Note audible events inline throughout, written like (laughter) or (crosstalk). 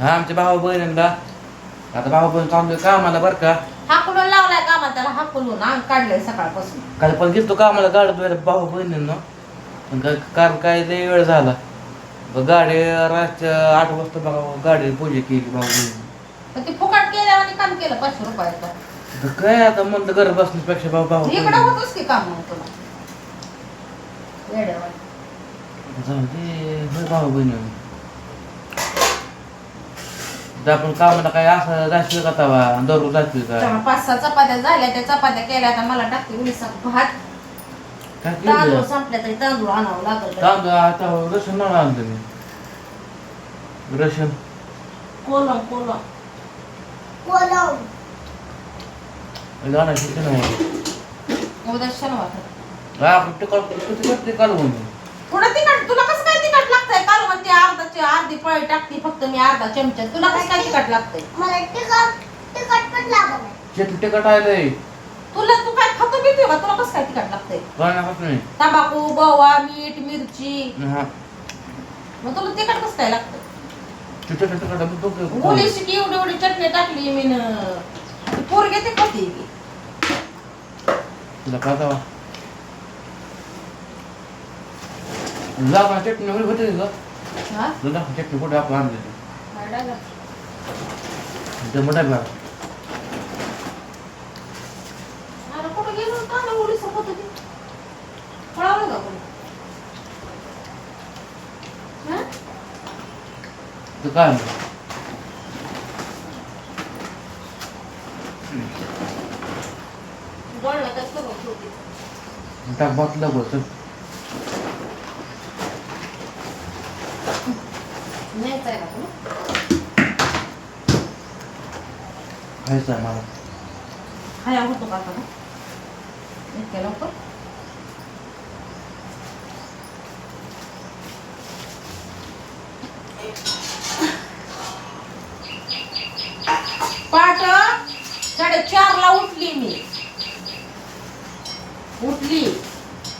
हा आमच्या भाऊ बहिणींना आता भाऊ बहीण चाललोय कामाला बरं का? हाकलून लावलाय कामात त्याला हाकलून अंग काढलंय सकाळपासून. काल पण गेलतो कामाला वगैरे भाऊ बहिणींना पण काय कारण काय लय वेळ झाला. गाडी रातच्या आठ वाजता बघा गाडी पूजा केली भाऊ बहिणी. पण ते फुकट केल्यावर आणि काम केलं पाचशे रुपयाचं. काय आता म्हणलं घर बसण्यापेक्षा भाऊ भाऊ इकडं बहिणी. होतच की काम मग तुला. येड्यावानी. जाऊ दे होय भाऊ बहिणी तर आपण कामाला काय असं जायचं का तवा? दररोज का? तेव्हा पाच सहा चपात्या झाल्या त्या चपात्या केल्या आता मला टाकते उडीसा भात. काय तांदूळ केलं संपल्या तरी तांदूळ आणावं लागल तांदूळ आता रशन नाही आणलं मी. रशन कोलम कोलम. आणायचं की नाही? उद्या शनिवार. आपण तिकट किती करते तुला कसं लागतंय काल म्हणते अर्धाची अर्धी पळी टाकते फक्त मी अर्धा चमचा. तुला कसं काय तिखट लागतंय? मला तिखट तिखट पण लागत नाही. शेती तिकट आलंय. तुला तू काय खातो पितो का तुला कसं काय तिखट लागतंय? काय नाही? तंबाखू बवा मीठ मिरची. हा. मग तुला तिखट कसं काय लागतं तिकट तिकट मुलीशी की एवढी एवढी चटणी टाकली मी पोरगे ते खाते. की तुला काय जावा लागा चटणी वगैरे होते हा तुला चटणी कुठे आपण आणली काय डागा? ते मोठा बघा अरे कुठं गेलो का ना उडी सोबत होती पळावलं का कोणी हा? तर काय म्हणतो? गळलं तर करून ठेवते टाक बातलं बस न्यायचं आहे का तुला खायचं आहे मला खाया होतो का आता? इतक्या लवकर साडेचारला उठली मी उठली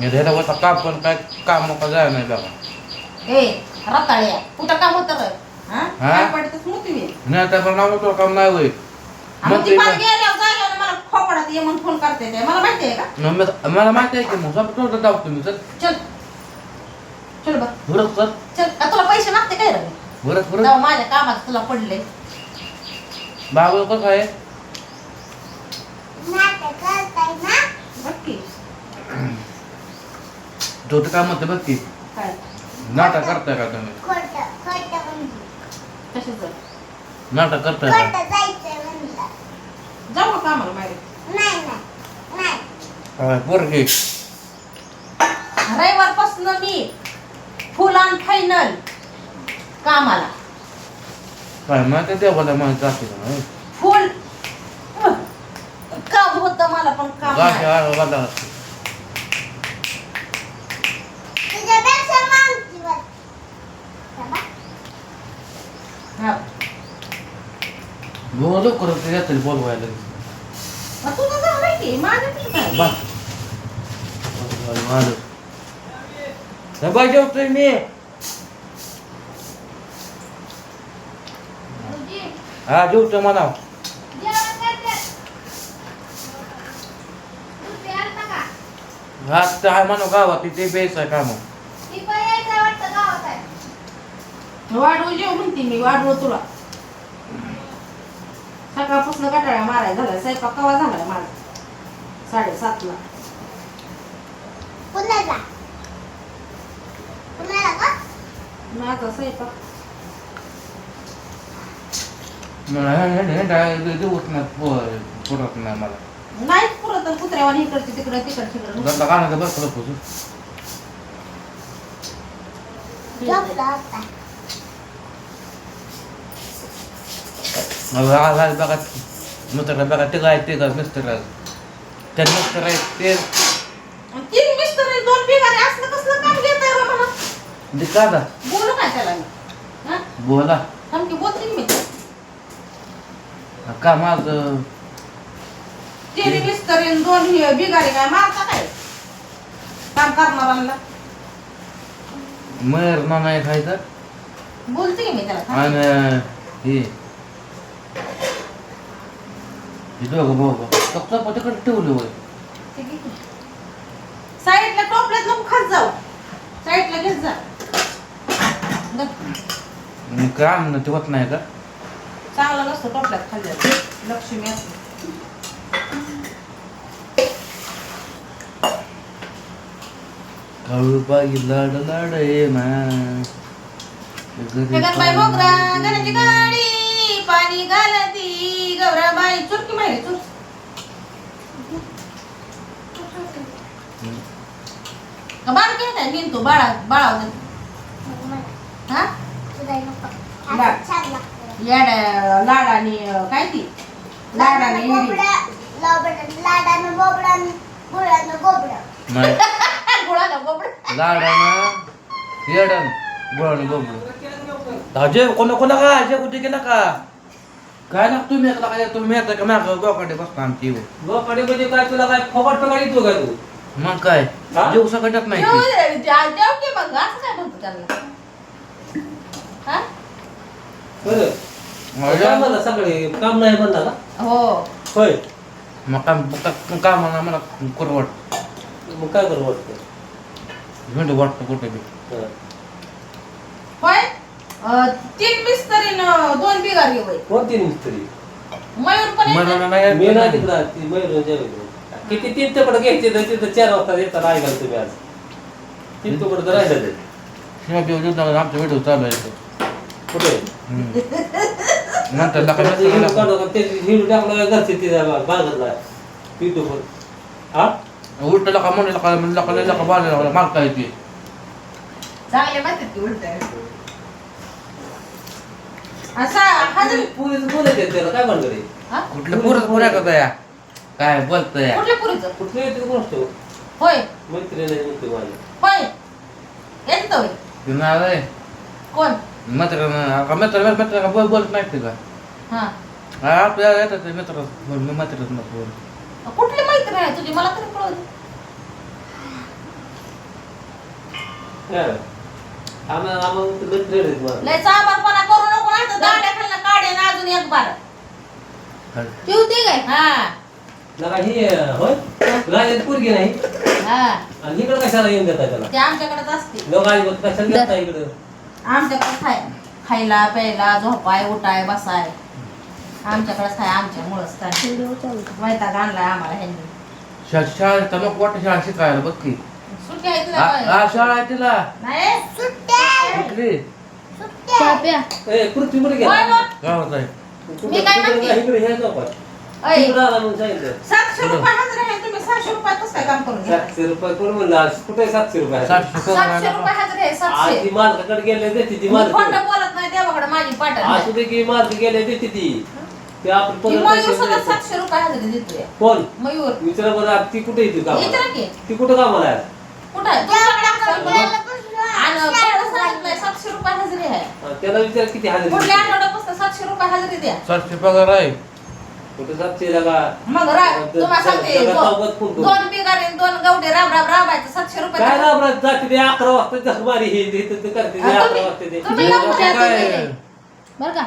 मी ह्याला होता काम पण काय काम का जाय नाही बघा ए रताळ्या कुठं काम होतं रे हा हा? काय पडतच नव्हती मी नाही पण नाव तो काम नाही मग ती गेल्यावर मला खोपडात ये म्हणून फोन करते ते. मला माहिती आहे का? मग मी- मला माहिती आहे की मग सब तो जाऊ तुम्ही चल चल. चल बघ बरं चल चल. का तुला पैसे मागते काय रे? बरं बरं तेव्हा माझ्या कामात तुला पडले. बाबा कसं आहे? नाटक करताय ना? बघ की. तो तर काय म्हणते बघ की. काय? नाटक करताय का तुम्ही? खोटं खोटं म्हणजे. कशाच? नाटक करताय का खोटं जायचं म्हणलं जाऊ का कामाला बाहेर नाही नाही नाही काय पोरगी रविवारपासून मी फुल ऑन फायनल कामाला काय माहिती देवाला माहिती असते का नाही? फुल काम होतं मला पण काम गाठी नाही. आळ वाला असते. तुझ्यापेक्षा मागची वर बाबा, हा. बोल लवकर ते येतील बोलवायला मग तुझं झालंय की माझं किती काय बा माझं डबा जेवतोय मी हा जेवतोय म्हणा हा ते आहे म्हणा गावात ते बेस आहे काम वाढवून जेव म्हणते मी वाढवू तुला सकाळपासून कटाळा माराय झालाय स्वयंपाक कवा झालाय माझा साडेसातला कुणाला कुणाला का माझा स्वयंपाक. हे- हे- हे नाही पुरत नाही मला नाहीच पुरत तर कुत्र्यावर इकडचे तिकडे तिकडे तिकडे कानाचं झोपला होता मग आज आज बघा. मित्र बघा ते काय ते मिस्टर त्या मिस्टर आहेत ते आणि तीन मिस्टर आणि दोन बिगारे असलं कसलं काम घेत आहे म्हणा ते का दा? बोलू काय त्याला मी? हा? बोला. की बोलते मी. का माझं आणि दोन हे बिगारे काय मारता काय? काम करणाऱ्यांना. मयर नाही खायचं बोलते की मी त्याला थांब. आणि हे हे दोघं भाऊ फक्त पटाकडे ठेवलं होय ठीक आहे. की. साईडला टोपल्यात नको खात जाऊ. साईडला घेत जा. मग काय आणणं ते होत नाही का? चांगला नसतो टोपल्यात खाल्ल्या लक्ष्मी असते. काळूबाई लाड लाड ये मा गगनबाई मोगरा गणाची गाडी पाणी घालती. गौराबाई चुरकी माहिती चुर का बाळ घेत निंतो बाळा बाळा हा लाड. लाड आणि काय ती लाड आणि लाडानं इडी. लाडानं- बोबडानं, गुळानं गोबडं. नाही (laughs) गुळानं बोबडं. लाडानं येडन गुळानं बघू अजय कोणा कोणा का अजय कुठे गेला का काय ना तुम्ही एकला काय तुम्ही येता का माग गोकांडे बसता आमची लोकांनी म्हणजे काय तुला काय फुकट पगार येतो का तू मग काय हा? जेव सकटत नाही जेवू ती. दे, जेव जेव की मग असं काय म्हणतो त्यांना हा? बरं. म्हणला सकाळी. काम नाही म्हणला का? हो. होय. मग काम मग काम मला मला करू वाटत. मग काय करू वाटतं? कुठे बी. हं. होय? अं, तीन बिस्तरी न दोन बिगारी होय कोणती मिस्त्री मयूर पण मला येतं. नाही मी नाही तिकडं ती मयूर जेवायचं किती तीन तुकडं घ्यायचे तर तिथं चार वाजता येतात राहिला तुम्ही आज. तीन तुकडं तर राहिलं ते. शिवाय आमचा व्हिडिओ चालू आहे. तो. कुठे. नंतर लका त्याचं हिरू नंतर काढू का? ते हिरू टाकलं का घरचे ते बांधला पितो पण. हा? उलट लका म्हणलं लका म्हणलं लका लका बाजूला मारता येते चांगले माहिती की उलट. असा हजार पुरीच बोलत आहेत त्याला काय म्हणलं रे? हा? कुठलं पुरत पुऱ्या का या काय बोलतोय? कुठल्या पुरीचं? कुठलं येते गोष्ट होय. मैत्रिणी म्हणते माझी. होय. येत होय. ते नाव आहे. कोण? मित्र मित्र मित्र का बोल बोलत नाही ते का हा. हा आपल्याला येतात ते मित्र. मी मित्रच नको कुठली मैत्री आहे तुझी? मला तरी कळू दे. काय? आम्हाला आम्हाला मैत्रिणी आहेत मला. लय चाबारपणा करू नको नाही तर दाड्या खाल्ला काढे ना अजून एक बार. ठेवते काय? हा. लगा ही होय? राजाची पोरगी नाही? हा. आणि इकडं कशाला येऊन देता त्याला? ते आमच्याकडेच असते. लोक आई कशाला देता इकडं? आमच्याकडे खाय खायला प्यायला झोपाय उठाय बसाय. आमच्याकडेच खाय आमच्यामुळंच काय वैताग आणलाय आम्हाला ह्यांनी. शा तर नको वाटतं शाळा शिकायला बघ की. हा काय? हा, शाळा आहे तिला. नाही. कुठली? सुट्ट्या. ए पृथ्वी कुठे होय गेला मग. गावात आहे. मी काय म्हणते? इकडे हे नको ऐ, तिकडं आला म्हणून सांगितलं. सातशे रुपये हजर आहे. सहाशे रुपयात काय काम करून सातशे रुपये म्हणलं आज कुठे सातशे रुपये सातशे सातशे रुपये हजर आहे आज सातशे मालकाकडे गेले देते ती मी मालक. खोटं बोलत नाही देवाकडे माझी असू दे की मालक गेले देते ती. ते आपण ती पंधरा मयूर पैसे सुद्धा द्यायचे. सातशे रुपये हजरी देतोय कोण? मयूर. विचारा बरं आज ती कुठे येते कामाला? विचारा की. ती कुठं कामाला आहे? कुठं आणि सांगितलंय सातशे रुपये हजरी आहे. हा, त्याला विचार किती हजार आठवड्यापासून सातशे रुपये हजरी द्या. सातशे पगार आहे. कुठं सातशे लागा मग रा- तुम्हाला सांगते जगात दोन- चौकात फोन करू. दोन बिगारी आणि दोन गवडे राब राब राबायचं सातशे रुपये काय द्या. राबरात जाते ते? अकरा वाजता जखमारी हे ते ते- ते करते ते आणि अकरा तुम्ही- वाजता ते. तुम्ही लावून द्या काय? तुम्ही. बरं का?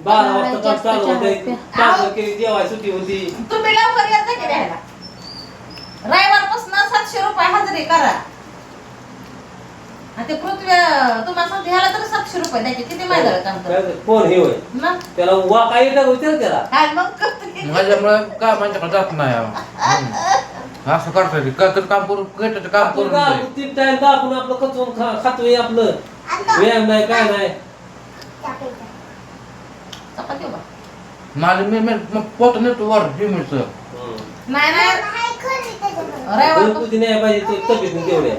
बारा वाजता काम चालू होते केली जेवाय सुट्टी होती. तुम्ही लवकर येत जा की रविवारपासून सातशे रुपये हजेरी करा. आणि ते पृथ्वी तुम्हाला सांगते ह्याला तर सातशे रुपये द्यायचे किती माहिती झालं काम काय कर ते, कोण हे होय मग त्याला वा विचार त्याला काय मग. माझ्यामुळे काय माझ्याकडे जात नाही. हम्म. असं करता काय तर काम करून काम आपण करून का- दे. तीन टाइम दाखवून आपलं कचवून खा खातोय आपलं. व्यायाम नाही काय नाही टाकायचं. चपाती उभा. माझं मी मी मग पोत नेतो वर जिमीचं. नाही नाही. रविवार घरगुती नाही पाहिजे तो तब्येत तेवढ्या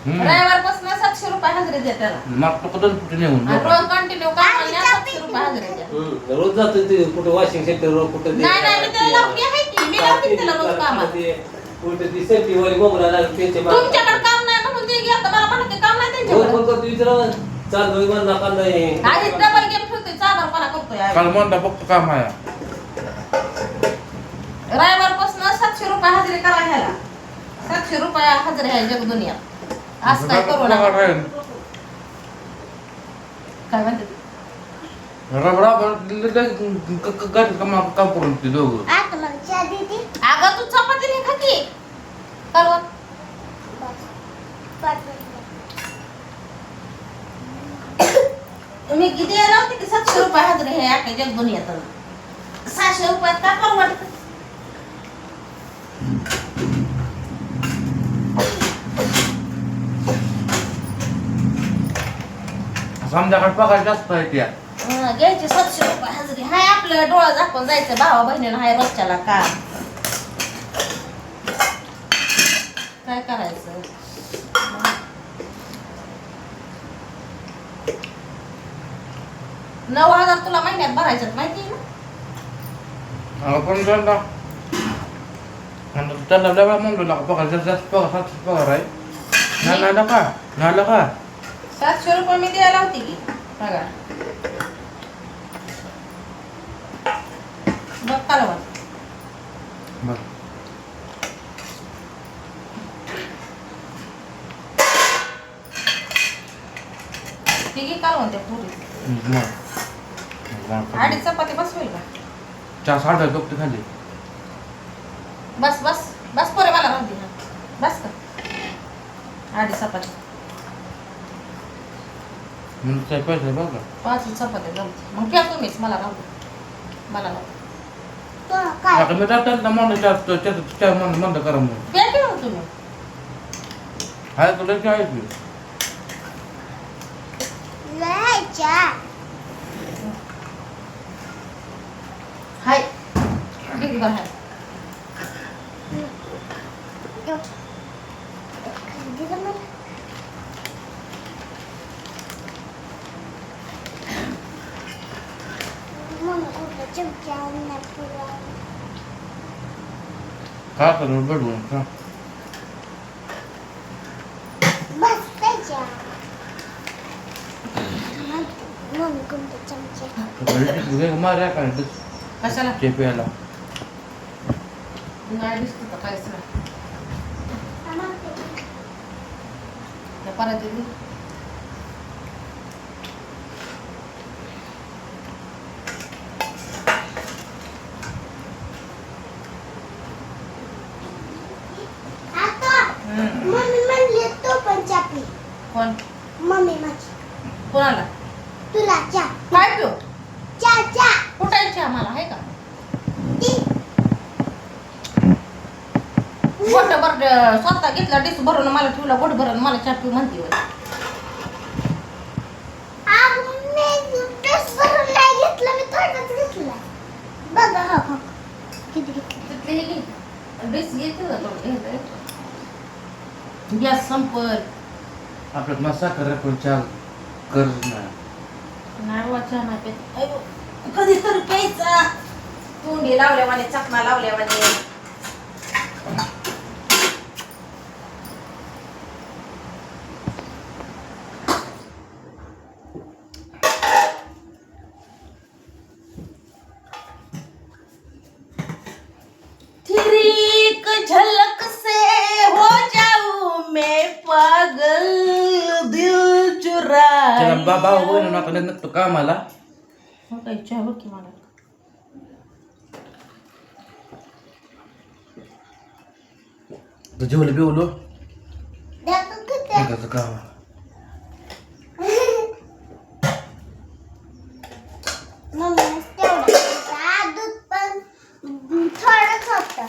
रविवारपासून सातशे रुपये हजेरी त्याला. मग तो कदन कुठे नेऊन आणि रोज कंटिन्यू काम सातशे रुपये हजेरी द्या. हम्म. रोज जातो ते कुठं वॉशिंग सेंटर कुठं ते- नाही नाही मी त्याला लावली आहे की. मी लावते त्याला रोज कामाला ते- कुठं ती सेफ्टीवाली मोगरा लागली त्यांच्या मागं. तुमच्याकडे काम नाही म्हणून ते गेलं तर मला म्हणते काम नाही रोज त्यांच्याकडे. फोन करतो विचारावं चाललोय म्हणला का नाही. आधी डबल गेम खेळतोय चाबरपणा करतोय काल म्हणता फक्त काम आहे. रविवारपासून सातशे रुपये हजेरी करा ह्याला. सातशे रुपये हजेरी आहे जग दुनियात असं काय करू नका. काय म्हणते गाडी काम काम करून ते दोघं? आता मला चहा देते अगं तू चपाती नाही खाती? कालवण बस पाठवून तुम्ही किती राहते की सातशे रुपये हजरी हे अख्या जग दुनियात सहाशे रुपयात का परवडत संध्याकाळ पगार जास्त आहे त्या. हं, घ्यायचे सातशे रुपये हजरी. हाय आपलं डोळा झाकून जायचं. भावा बहिणीला हाय रोजच्याला का? काय करायचं? नऊ हजार तुला महिन्यात भरायच्यात माहिती आहे ना? आपण त्यांना आणि त्यांना डबा म्हणलो ना पगार जास्त जास्त पगार सातशे पगार आहे नाही नाही का नाही का सातशे रुपये मी द्यायला होती की? बघा. बघ कालवण त्या पुरी. चपाती बसवेल का? बस बस बस पोरे मला राहू दे ना. बस का आडी चपाती. म्हणून ते पैसे बघ पाच चपात्या जमते मग क्या तुम्हीच मला राहू मला राहू काय? आता मी जातात ना म्हणलं जास्त त्याचं त्या म्हणलं म्हणलं करा म्हणून. प्या की मग तुम्ही? हाय तुला काय आहे की? हाय. ठीक बरं हाय. मला. मम्मी कुठं चमचा आणणार तुला? का करू बडवून का बस लय चहा. मम्मी कोणतं चमचा मार्या काय कशाला ते प्यायला नाही दिसतो तर काहीच नाही आम्हाला त्या परत दिली आता मम्मी म्हणली तो पण चहा पी कोण मम्मी माझी कोणाला तुला चहा काय पिऊ चहा चहा आम्हाला आहे का गोट भर स्वतः घेतला डिस भरून मला ठेवला गोट भरून मला पिऊ म्हणते होय. आग मी ड्रेस भरून नाही घेतलं मी थोडंच घेतलं बघा किती घेतलं तिथली घे. डिस घेते का तो? घेते. गॅस संपल आपल्यात मग साखर पण चहा गरज नाही चहा नाही कधी अयो, कधीतरी प्यायचा. तोंडी लावल्यावाने चकना लावल्यावाने तेरी एक झलक से हो जाऊं मैं पागल दिल चुरा त्याला बाबा बहिणी आता निघतो कामाला. मग इच्छा हवं की मला. जेवलं बिवलो एकाचं काम पण थोडंच होतं.